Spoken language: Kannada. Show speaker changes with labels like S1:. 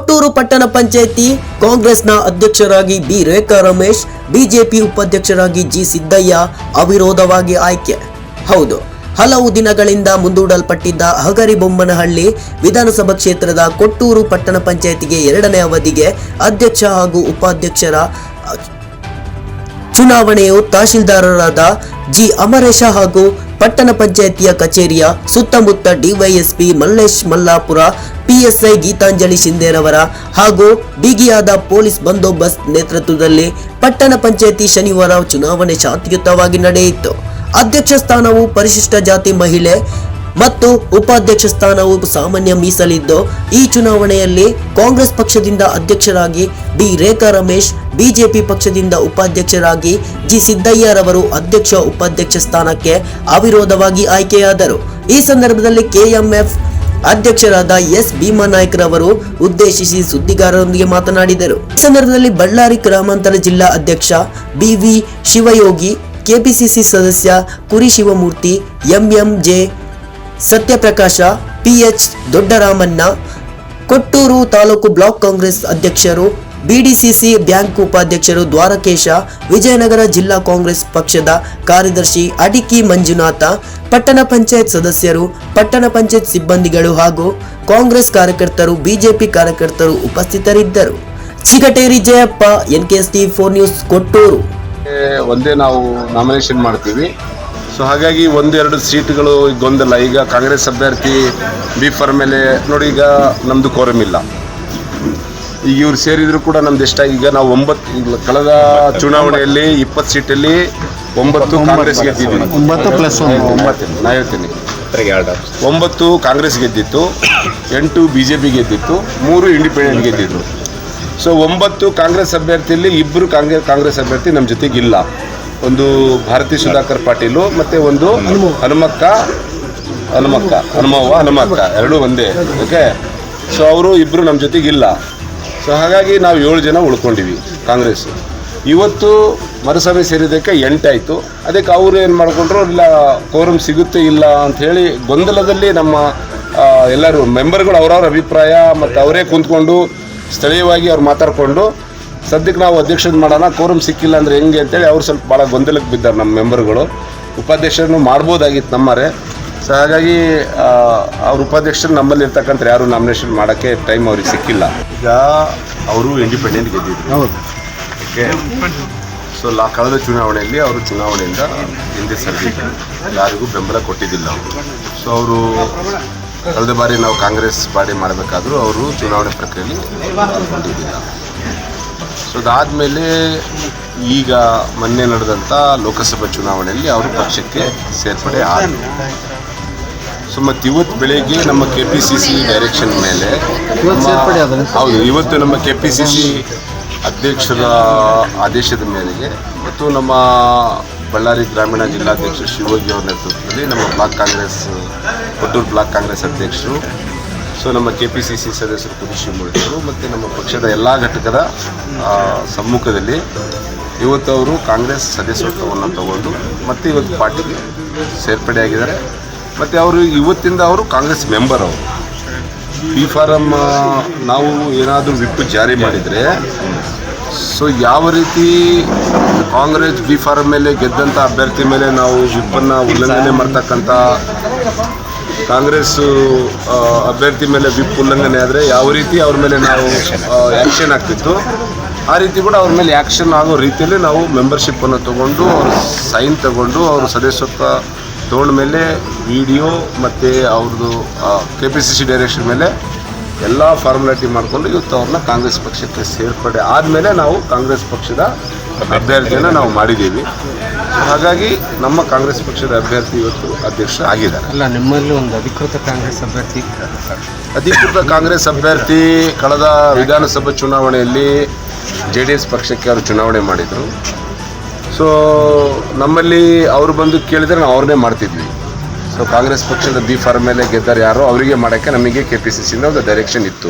S1: ಕೊಟ್ಟೂರು ಪಟ್ಟಣ ಪಂಚಾಯಿತಿ ಕಾಂಗ್ರೆಸ್ನ ಅಧ್ಯಕ್ಷರಾಗಿ ಬಿ ರೇಖಾ ರಮೇಶ್, ಬಿಜೆಪಿ ಉಪಾಧ್ಯಕ್ಷರಾಗಿ ಜಿ ಸಿದ್ದಯ್ಯ ಅವಿರೋಧವಾಗಿ ಆಯ್ಕೆ. ಹೌದು, ಹಲವು ದಿನಗಳಿಂದ ಮುಂದೂಡಲ್ಪಟ್ಟಿದ್ದ ಹಗರಿಬೊಮ್ಮನಹಳ್ಳಿ ವಿಧಾನಸಭಾ ಕ್ಷೇತ್ರದ ಕೊಟ್ಟೂರು ಪಟ್ಟಣ ಪಂಚಾಯಿತಿಗೆ ಎರಡನೇ ಅವಧಿಗೆ ಅಧ್ಯಕ್ಷ ಹಾಗೂ ಉಪಾಧ್ಯಕ್ಷರ ಚುನಾವಣೆಯು ತಹಶೀಲ್ದಾರರಾದ ಜಿ ಅಮರೇಶ ಹಾಗೂ ಪಟ್ಟಣ ಪಂಚಾಯಿತಿಯ ಕಚೇರಿಯ ಸುತ್ತಮುತ್ತ ಡಿವೈಎಸ್ಪಿ ಮಲ್ಲೇಶ್ ಮಲ್ಲಾಪುರ ಪಿಎಸ್ಐ ಗೀತಾಂಜಲಿ ಶಿಂದೇರವರ ಹಾಗೂ ಬಿಗಿಯಾದ ಪೊಲೀಸ್ ಬಂದೋಬಸ್ತ್ ನೇತೃತ್ವದಲ್ಲಿ ಪಟ್ಟಣ ಪಂಚಾಯಿತಿ ಶನಿವಾರ ಚುನಾವಣೆ ಶಾಂತಿಯುತವಾಗಿ ನಡೆಯಿತು. ಅಧ್ಯಕ್ಷ ಸ್ಥಾನವು ಪರಿಶಿಷ್ಟ ಜಾತಿ ಮಹಿಳೆ ಮತ್ತು ಉಪಾಧ್ಯಕ್ಷ ಸ್ಥಾನವು ಸಾಮಾನ್ಯ ಮೀಸಲಿದ್ದು, ಈ ಚುನಾವಣೆಯಲ್ಲಿ ಕಾಂಗ್ರೆಸ್ ಪಕ್ಷದಿಂದ ಅಧ್ಯಕ್ಷರಾಗಿ ಡಿ ರೇಖಾ ರಮೇಶ್, ಬಿಜೆಪಿ ಪಕ್ಷದಿಂದ ಉಪಾಧ್ಯಕ್ಷರಾಗಿ ಜಿ ಸಿದ್ದಯ್ಯರವರು ಅಧ್ಯಕ್ಷ ಉಪಾಧ್ಯಕ್ಷ ಸ್ಥಾನಕ್ಕೆ ಅವಿರೋಧವಾಗಿ ಆಯ್ಕೆಯಾದರು. ಈ ಸಂದರ್ಭದಲ್ಲಿ ಕೆಎಂಎಫ್ ಅಧ್ಯಕ್ಷರಾದ ಎಸ್ ಭೀಮಾನಾಯ್ಕರವರು ಉದ್ದೇಶಿಸಿ ಸುದ್ದಿಗಾರರೊಂದಿಗೆ ಮಾತನಾಡಿದರು. ಈ ಸಂದರ್ಭದಲ್ಲಿ ಬಳ್ಳಾರಿ ಗ್ರಾಮಾಂತರ ಜಿಲ್ಲಾ ಅಧ್ಯಕ್ಷ ಬಿವಿ ಶಿವಯೋಗಿ, ಕೆಪಿಸಿಸಿ ಸದಸ್ಯ Kuri Shivamurthy MMJ Sathyaprakash, PH Doddaramanna, Kotturu taluk block Congress ಅಧ್ಯಕ್ಷರು ಬಿಡಿಸಿಸಿ ಬ್ಯಾಂಕ್ ಉಪಾಧ್ಯಕ್ಷರು ದ್ವಾರಕೇಶ, ವಿಜಯನಗರ ಜಿಲ್ಲಾ ಕಾಂಗ್ರೆಸ್ ಪಕ್ಷದ ಕಾರ್ಯದರ್ಶಿ ಅಡಿಕಿ ಮಂಜುನಾಥ, ಪಟ್ಟಣ ಪಂಚಾಯತ್ ಸದಸ್ಯರು, ಪಟ್ಟಣ ಪಂಚಾಯತ್ ಸಿಬ್ಬಂದಿಗಳು ಹಾಗೂ ಕಾಂಗ್ರೆಸ್ ಕಾರ್ಯಕರ್ತರು, ಬಿಜೆಪಿ ಕಾರ್ಯಕರ್ತರು ಉಪಸ್ಥಿತರಿದ್ದರು. Chigateri Jayappa NKS T four news, Kotturu.
S2: ಒಂದೇ ನಾವು ನಾಮಿನೇಷನ್ ಮಾಡ್ತೀವಿ. ಸೊ, ಹಾಗಾಗಿ ಒಂದೆರಡು ಸೀಟ್ಗಳು ಗೊಂದಲ. ಈಗ ಕಾಂಗ್ರೆಸ್ ಅಭ್ಯರ್ಥಿ ಬಿ ಫಾರ್ ಮೇಲೆ ನೋಡಿ, ಈಗ ನಮ್ಮದು ಕೋರಮ್ ಇಲ್ಲ. ಈಗ ಇವ್ರು ಸೇರಿದ್ರು ಕೂಡ ನಮ್ದು ಎಷ್ಟ ಈಗ ನಾವು ಒಂಬತ್ತು ಕಳೆದ ಚುನಾವಣೆಯಲ್ಲಿ ಇಪ್ಪತ್ತು ಸೀಟಲ್ಲಿ ಒಂಬತ್ತು ಕಾಂಗ್ರೆಸ್ ಗೆದ್ದಿದ್ದೀವಿ.
S3: ಒಂಬತ್ತು ಪ್ಲಸ್
S2: ಒಂಬತ್ತು ನಾ ಹೇಳ್ತೀನಿ. ಒಂಬತ್ತು ಕಾಂಗ್ರೆಸ್ ಗೆದ್ದಿತ್ತು ಎಂಟು ಬಿ ಜೆ ಪಿ ಗೆದ್ದಿತ್ತು ಮೂರು ಇಂಡಿಪೆಂಡೆಂಟ್ ಗೆದ್ದಿದ್ರು. ಸೊ ಒಂಬತ್ತು ಕಾಂಗ್ರೆಸ್ ಅಭ್ಯರ್ಥಿಯಲ್ಲಿ ಇಬ್ಬರು ಕಾಂಗ್ರೆಸ್ ಕಾಂಗ್ರೆಸ್ ಅಭ್ಯರ್ಥಿ ನಮ್ಮ ಜೊತೆಗಿಲ್ಲ. ಒಂದು ಭಾರತಿ ಸುಧಾಕರ್ ಪಾಟೀಲು ಮತ್ತು ಒಂದು ಹನುಮಕ್ಕ ಹನುಮಕ್ಕ ಹನುಮವ್ವ ಹನುಮಕ್ಕ. ಎರಡೂ ಒಂದೇ ಓಕೆ ಸೊ ಅವರು ಇಬ್ಬರು ನಮ್ಮ ಜೊತೆಗಿಲ್ಲ. ಸೊ ಹಾಗಾಗಿ ನಾವು ಏಳು ಜನ ಉಳ್ಕೊಂಡಿವಿ ಕಾಂಗ್ರೆಸ್. ಇವತ್ತು ಮರುಸಭೆ ಸೇರಿದ್ದಕ್ಕೆ ಎಂಟಾಯಿತು. ಅದಕ್ಕೆ ಅವರು ಏನು ಮಾಡಿಕೊಂಡ್ರು, ಇಲ್ಲ ಕೋರಮ್ ಸಿಗುತ್ತೆ ಇಲ್ಲ ಅಂಥೇಳಿ ಗೊಂದಲದಲ್ಲಿ ನಮ್ಮ ಎಲ್ಲರೂ ಮೆಂಬರ್ಗಳು ಅವರವ್ರ ಅಭಿಪ್ರಾಯ ಮತ್ತು ಅವರೇ ಕುಂತ್ಕೊಂಡು ಸ್ಥಳೀಯವಾಗಿ ಅವ್ರು ಮಾತಾಡಿಕೊಂಡು, ಸದ್ಯಕ್ಕೆ ನಾವು ಅಧ್ಯಕ್ಷನ ಮಾಡೋಣ ಕೋರಮ್ ಸಿಕ್ಕಿಲ್ಲ ಅಂದರೆ ಹೆಂಗೆ ಅಂತೇಳಿ ಅವ್ರು ಸ್ವಲ್ಪ ಭಾಳ ಗೊಂದಲಕ್ಕೆ ಬಿದ್ದಾರೆ ನಮ್ಮ ಮೆಂಬರ್ಗಳು ಉಪಾಧ್ಯಕ್ಷರನ್ನು ಮಾಡ್ಬೋದಾಗಿತ್ತು ನಮ್ಮರೆ. ಸೊ ಹಾಗಾಗಿ ಆ, ಅವ್ರ ಉಪಾಧ್ಯಕ್ಷರು ನಮ್ಮಲ್ಲಿ ಇರ್ತಕ್ಕಂಥ ಯಾರು ನಾಮಿನೇಷನ್ ಮಾಡೋಕ್ಕೆ ಟೈಮ್ ಅವ್ರಿಗೆ ಸಿಕ್ಕಿಲ್ಲ. ಈಗ ಅವರು ಇಂಡಿಪೆಂಡೆಂಟ್ ಗೆದ್ದಿದ್ರು.
S3: ಹೌದು.
S2: ಓಕೆ ಸೊ ಲಾ ಕಳೆದ ಚುನಾವಣೆಯಲ್ಲಿ ಅವರು ಚುನಾವಣೆಯಿಂದ ಹಿಂದೆ ಸರಿದಿದ್ದರು ಯಾರಿಗೂ ಬೆಂಬಲ ಕೊಟ್ಟಿದ್ದಿಲ್ಲ ಅವರು. ಸೊ ಅವರು ಕಳೆದ ಬಾರಿ ನಾವು ಕಾಂಗ್ರೆಸ್ ಪಾರ್ಟಿ ಮಾಡಬೇಕಾದ್ರೂ ಅವರು ಚುನಾವಣೆ ಪ್ರಕ್ರಿಯೆಯಲ್ಲಿ ಪಾಲ್ಗೊಂಡಿದ್ದಿಲ್ಲ. ಸೊ ಅದಾದಮೇಲೆ ಈಗ ಮೊನ್ನೆ ನಡೆದಂಥ ಲೋಕಸಭಾ ಚುನಾವಣೆಯಲ್ಲಿ ಅವರು ಪಕ್ಷಕ್ಕೆ ಸೇರ್ಪಡೆ ಆದರು. ಮತ್ತು ಇವತ್ತು ಬೆಳಗ್ಗೆ ನಮ್ಮ K P C C direction ಮೇಲೆ
S3: ಇವತ್ತು ಸೇರ್ಪಡೆ ಆದ್ರೆ?
S2: ಹೌದು ಇವತ್ತು ನಮ್ಮ ಕೆ ಪಿ ಸಿ ಸಿ ಅಧ್ಯಕ್ಷರ ಆದೇಶದ ಮೇರೆಗೆ ಮತ್ತು ನಮ್ಮ ಬಳ್ಳಾರಿ ಗ್ರಾಮೀಣ ಜಿಲ್ಲಾಧ್ಯಕ್ಷರು ಶಿವಯೋಗಿ ಅವರ ನೇತೃತ್ವದಲ್ಲಿ ನಮ್ಮ ಬ್ಲಾಕ್ ಕಾಂಗ್ರೆಸ್ ಕೊಟ್ಟೂರು ಬ್ಲಾಕ್ ಕಾಂಗ್ರೆಸ್ ಅಧ್ಯಕ್ಷರು ಸೊ ನಮ್ಮ ಕೆ ಪಿ ಸಿ ಸಿ ಸದಸ್ಯರು ಕುರುಷಿ ಮೂಡಿದರು ಮತ್ತು ನಮ್ಮ ಪಕ್ಷದ ಎಲ್ಲ ಘಟಕದ ಸಮ್ಮುಖದಲ್ಲಿ ಇವತ್ತು ಅವರು ಕಾಂಗ್ರೆಸ್ ಸದಸ್ಯತ್ವವನ್ನು ತಗೊಂಡು ಮತ್ತು ಇವತ್ತು ಪಾರ್ಟಿಗೆ ಸೇರ್ಪಡೆಯಾಗಿದ್ದಾರೆ. ಮತ್ತು ಅವರು ಇವತ್ತಿಂದ ಅವರು ಕಾಂಗ್ರೆಸ್ ಮೆಂಬರ್ ಅವರು. ಬಿ ಫಾರಮ್ ನಾವು ಏನಾದರೂ ವಿಪ್ ಜಾರಿ ಮಾಡಿದರೆ, ಸೊ ಯಾವ ರೀತಿ ಕಾಂಗ್ರೆಸ್ ಬಿ ಫಾರಂ ಮೇಲೆ ಗೆದ್ದಂಥ ಅಭ್ಯರ್ಥಿ ಮೇಲೆ ನಾವು ವಿಪ್ಪನ್ನು ಉಲ್ಲಂಘನೆ ಮಾಡ್ತಕ್ಕಂಥ ಕಾಂಗ್ರೆಸ್ ಅಭ್ಯರ್ಥಿ ಮೇಲೆ ವಿಪ್ ಉಲ್ಲಂಘನೆ ಆದರೆ ಯಾವ ರೀತಿ ಅವ್ರ ಮೇಲೆ ನಾವು ಆ್ಯಕ್ಷನ್ ಆಗ್ತಿತ್ತು, ಆ ರೀತಿ ಕೂಡ ಅವ್ರ ಮೇಲೆ ಆ್ಯಕ್ಷನ್ ಆಗೋ ರೀತಿಯಲ್ಲಿ ನಾವು ಮೆಂಬರ್ಶಿಪ್ಪನ್ನು ತಗೊಂಡು, ಅವ್ರ ಸೈನ್ ತಗೊಂಡು, ಅವ್ರ ಸದಸ್ಯತ್ವ ತೊಗೊಂಡ ಮೇಲೆ ವಿಡಿಯೋ ಮತ್ತು ಅವ್ರದ್ದು K P C C direction ಮೇಲೆ ಎಲ್ಲ ಫಾರ್ಮಾಲಿಟಿ ಮಾಡಿಕೊಂಡು ಇವತ್ತು ಅವ್ರನ್ನ ಕಾಂಗ್ರೆಸ್ ಪಕ್ಷಕ್ಕೆ ಸೇರ್ಪಡೆ ಆದಮೇಲೆ ನಾವು ಕಾಂಗ್ರೆಸ್ ಪಕ್ಷದ ಅಭ್ಯರ್ಥಿಯನ್ನು ನಾವು ಮಾಡಿದ್ದೀವಿ. ಹಾಗಾಗಿ ನಮ್ಮ ಕಾಂಗ್ರೆಸ್ ಪಕ್ಷದ ಅಭ್ಯರ್ಥಿ ಇವತ್ತು ಅಧ್ಯಕ್ಷ ಆಗಿದ್ದಾರೆ.
S3: ಅಲ್ಲ ನಿಮ್ಮಲ್ಲಿ ಒಂದು ಅಧಿಕೃತ ಕಾಂಗ್ರೆಸ್ ಅಭ್ಯರ್ಥಿ
S2: ಅಧಿಕೃತ ಕಾಂಗ್ರೆಸ್ ಅಭ್ಯರ್ಥಿ ಕಳೆದ ವಿಧಾನಸಭಾ ಚುನಾವಣೆಯಲ್ಲಿ ಜೆ ಡಿ ಎಸ್ ಪಕ್ಷಕ್ಕೆ ಅವರು ಚುನಾವಣೆ ಮಾಡಿದರು. ಸೊ ನಮ್ಮಲ್ಲಿ ಅವರು ಬಂದು ಕೇಳಿದರೆ ನಾವು ಅವ್ರನ್ನೇ ಮಾಡ್ತಿದ್ವಿ. ಸೊ ಕಾಂಗ್ರೆಸ್ ಪಕ್ಷದ ಬಿ ಫಾರ್ಮ್ ಮೇಲೆ ಗೆದ್ದಾರೆ ಯಾರೋ ಅವರಿಗೆ ಮಾಡೋಕ್ಕೆ ನಮಗೆ ಕೆ ಪಿ ಸಿ ಸಿಯಿಂದ ಒಂದು ಡೈರೆಕ್ಷನ್ ಇತ್ತು.